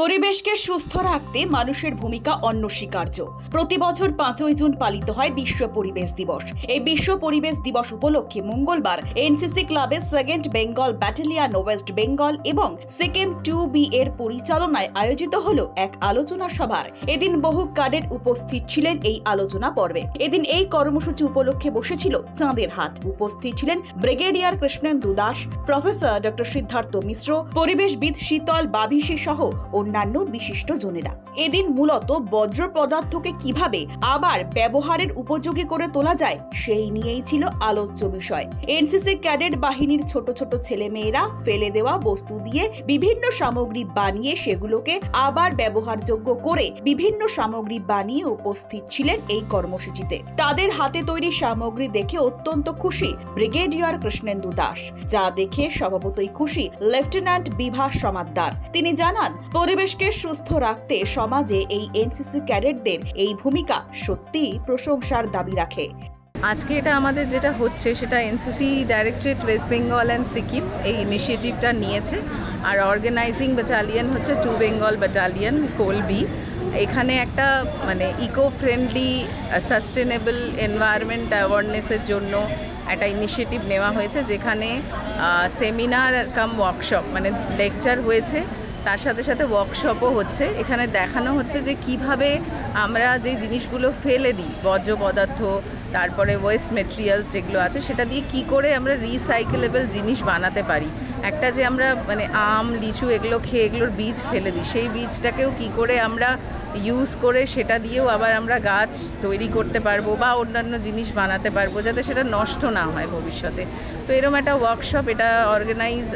পরিবেশকে সুস্থ রাখতে মানুষের ভূমিকা অনস্বীকার্য। প্রতি বছর পাঁচই জুন পালিত হয় বিশ্ব পরিবেশ দিবস। এই বিশ্ব পরিবেশ দিবস উপলক্ষে মঙ্গলবার এনসিসি ক্লাবের second Bengal battalion west Bengal এবং সিকিম টু বি এর পরিচালনায় আয়োজিত হল এক আলোচনা সভার। এদিন বহু ক্যাডেট উপস্থিত ছিলেন এই আলোচনা পর্বে। এদিন এই কর্মসূচি উপলক্ষে বসেছিল চাঁদের হাট। উপস্থিত ছিলেন brigadier Krishnendu Das, professor doctor Siddhartha Mishra, পরিবেশবিদ Sheetal Babishi সহ অন্যান্য বিশিষ্ট জনেরা। এদিন মূলত বজ্র পদার্থকে কীভাবে আবার ব্যবহারের উপযোগী করে তোলা যায়, সেই নিয়েই ছিল আলোচ্য বিষয়। এনসিসি ক্যাডেট বাহিনীর ছোট ছোট ছেলে মেয়েরা ফেলে দেওয়া বস্তু দিয়ে বিভিন্ন সামগ্রী বানিয়ে সেগুলোকে আবার ব্যবহারযোগ্য করে বিভিন্ন সামগ্রী বানিয়ে উপস্থিত ছিলেন এই কর্মসূচিতে। তাদের হাতে তৈরি সামগ্রী দেখে অত্যন্ত খুশি ব্রিগেডিয়ার কৃষ্ণেন্দু দাস, যা দেখে স্বভাবতই খুশি লেফটেন্যান্ট বিভা সমাদ্দার। তিনি জানান, পরিবেশকে সুস্থ রাখতে সমাজে এই এনসিসি ক্যাডেটদের এই ভূমিকা সত্যিই প্রশংসার দাবি রাখে। আজকে এটা আমাদের যেটা হচ্ছে, সেটা NCC directorate west Bengal and Sikkim এই ইনিশিয়েটিভটা নিয়েছে। আর অর্গানাইজিং ব্যাটালিয়ন হচ্ছে টু বেঙ্গল ব্যাটালিয়ন কোলবি এখানে একটা মানে ইকো ফ্রেন্ডলি সাস্টেনেবল এনভায়রনমেন্ট অ্যাওয়ারনেসের জন্য একটা ইনিশিয়েটিভ নেওয়া হয়েছে, যেখানে সেমিনার কাম ওয়ার্কশপ মানে লেকচার হয়েছে। তার সাথে সাথে ওয়ার্কশপও হচ্ছে। এখানে দেখানো হচ্ছে যে কীভাবে আমরা যে জিনিসগুলো ফেলে দিই, বর্জ্য পদার্থ, তারপরে ওয়েস্ট মেটেরিয়ালস যেগুলো আছে, সেটা দিয়ে কি করে আমরা রিসাইকেলেবল জিনিস বানাতে পারি। একটা যে আমরা মানে আম, লিচু এগুলো খেয়ে এগুলোর বীজ ফেলে দিই, সেই বীজটাকেও কি করে আমরা ইউজ করে সেটা দিয়েও আবার আমরা গাছ তৈরি করতে পারব বা অন্যান্য জিনিস বানাতে পারব যাতে সেটা নষ্ট না হয় ভবিষ্যতে। তো এরকম একটা ওয়ার্কশপ এটা অর্গানাইজ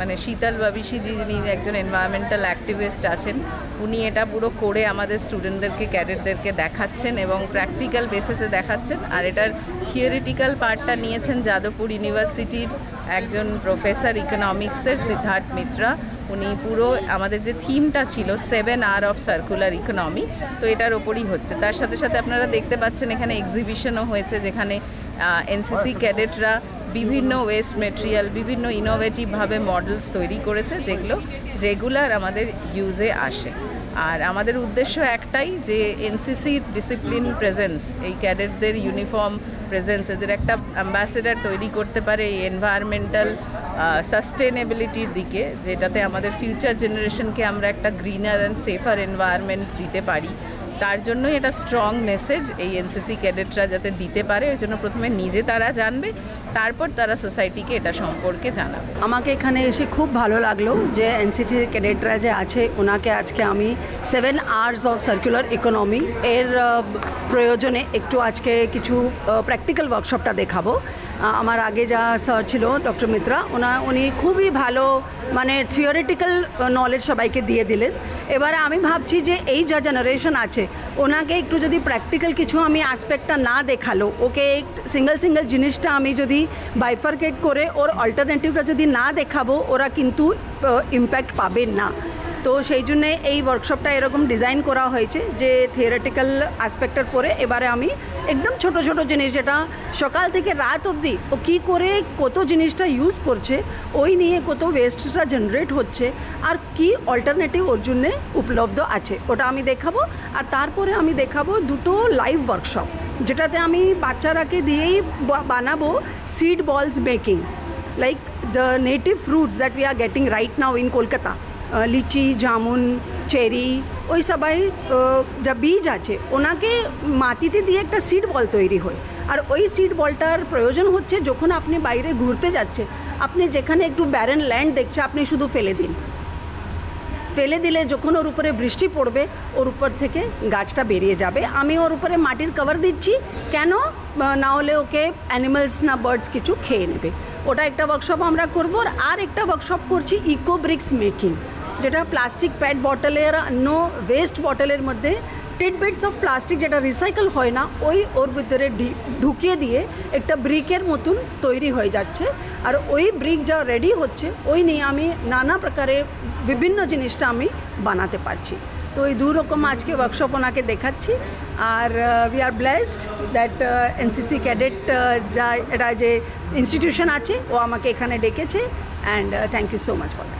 মানে শীতল বাবিশি যিনি একজন এনভায়রনমেন্টাল অ্যাক্টিভিস্ট আছেন, উনি এটা পুরো করে আমাদের স্টুডেন্টদেরকে ক্যাডেটদেরকে দেখাচ্ছেন এবং প্র্যাকটিক্যাল বেসিসে দেখাচ্ছেন। আর এটার থিওরিটিক্যাল পার্টটা নিয়েছেন যাদবপুর ইউনিভার্সিটির একজন প্রফেসর ইকোনমিক্সের সিদ্ধার্থ মিত্রা। উনি পুরো আমাদের যে থিমটা ছিল seven R of circular economy তো এটার ওপরই হচ্ছে। তার সাথে সাথে আপনারা দেখতে পাচ্ছেন এখানে এক্সিবিশনও হয়েছে যেখানে এনসিসি ক্যাডেটরা বিভিন্ন ওয়েস্ট মেটেরিয়াল বিভিন্ন ইনোভেটিভভাবে মডেলস তৈরি করেছে, যেগুলো রেগুলার আমাদের ইউজে আসে। আর আমাদের উদ্দেশ্য একটাই যে এনসিসির ডিসিপ্লিন প্রেজেন্স এই ক্যাডেটদের ইউনিফর্ম প্রেজেন্স এদের একটা অ্যাম্বাসেডার তৈরি করতে পারে এই এনভায়রনমেন্টাল সাস্টেনেবিলিটির দিকে, যেটাতে আমাদের ফিউচার জেনারেশনকে আমরা একটা গ্রিনার অ্যান্ড সেফার এনভায়রনমেন্ট দিতে পারি। তার জন্যই এটা স্ট্রং মেসেজ এই এনসিসি ক্যাডেটরা যাতে দিতে পারে, ওই জন্য প্রথমে নিজে তারা জানবে, তারপর তারা সোসাইটিকে এটা সম্পর্কে জানাবে। আমাকে এখানে এসে খুব ভালো লাগল যে এনসিটি ক্যাডেটরা যে আছে, ওনাকে আজকে আমি seven hours of circular economy এর প্রয়োজনে একটু আজকে কিছু প্র্যাকটিক্যাল ওয়ার্কশপটা দেখাবো। আমার আগে যা স্যার ছিল ডক্টর মিত্রা ওনা, উনি খুবই ভালো মানে থিওরিটিক্যাল নলেজ সবাইকে দিয়ে দিলেন। এবারে আমি ভাবছি যে এই যা জেনারেশন আছে, ওনাকে একটু যদি প্র্যাকটিক্যাল কিছু আমি অ্যাসপেক্টটা না দেখাল, ওকে সিঙ্গেল সিঙ্গেল জিনিসটা আমি যদি বাইফারকেট করে ওর অল্টারনেটিভটা যদি না দেখাবো, ওরা কিন্তু ইম্প্যাক্ট পাবে না। তো সেই জন্যে এই ওয়ার্কশপটা এরকম ডিজাইন করা হয়েছে যে থিওরিটিক্যাল অ্যাসপেক্টের পরে এবারে আমি একদম ছোট ছোট জিনিস যেটা সকাল থেকে রাত অবধি ও কী করে কত জিনিসটা ইউজ করছে, ওই নিয়ে কত ওয়েস্টটা জেনারেট হচ্ছে আর কি অল্টারনেটিভ ওর জন্যে উপলব্ধ আছে, ওটা আমি দেখাবো আর তারপরে আমি দেখাবো দুটো লাইভ ওয়ার্কশপ যেটাতে আমি বাচ্চারাকে দিয়েই বানাবো seed balls making like the native fruits that we are getting right now in Kolkata litchi, jamun, cherry, ওই সবাই যা বীজ আছে, ওনাকে মাটিতে দিয়ে একটা সিড বল তৈরি হয়। আর ওই সিড বলটার প্রয়োজন হচ্ছে যখন আপনি বাইরে ঘুরতে যাচ্ছে আপনি যেখানে একটু ব্যারেন ল্যান্ড দেখছে, আপনি শুধু ফেলে দিন। ফেলে দিলে যখন ওর উপরে বৃষ্টি পড়বে, ওর উপর থেকে গাছটা বেরিয়ে যাবে। আমি ওর উপরে মাটির কভার দিচ্ছি, কেন? না হলে ওকে অ্যানিমালস না বার্ডস কিছু খেয়ে নেবে। ওটা একটা ওয়ার্কশপ আমরা করব, আর একটা ওয়ার্কশপ করছি ইকো ব্রিক্স মেকিং যেটা প্লাস্টিক প্যাড বটলের অন্য ওয়েস্ট বটলের মধ্যে টিডবিটস অফ প্লাস্টিক যেটা রিসাইকেল হয় না, ওই ওর ভিতরে ঢুকিয়ে দিয়ে একটা ব্রিকের মতন তৈরি হয়ে যাচ্ছে। আর ওই ব্রিক যা রেডি হচ্ছে, ওই নিয়ে আমি নানা প্রকারের বিভিন্ন জিনিসটা আমি বানাতে পারছি। তো এই দু রকম আজকে ওয়ার্কশপ ওনাকে দেখাচ্ছি। আর we are blessed that NCC cadet যা, এটা যে ইনস্টিটিউশন আছে, ও আমাকে এখানে ডেকেছে। And thank you so much for that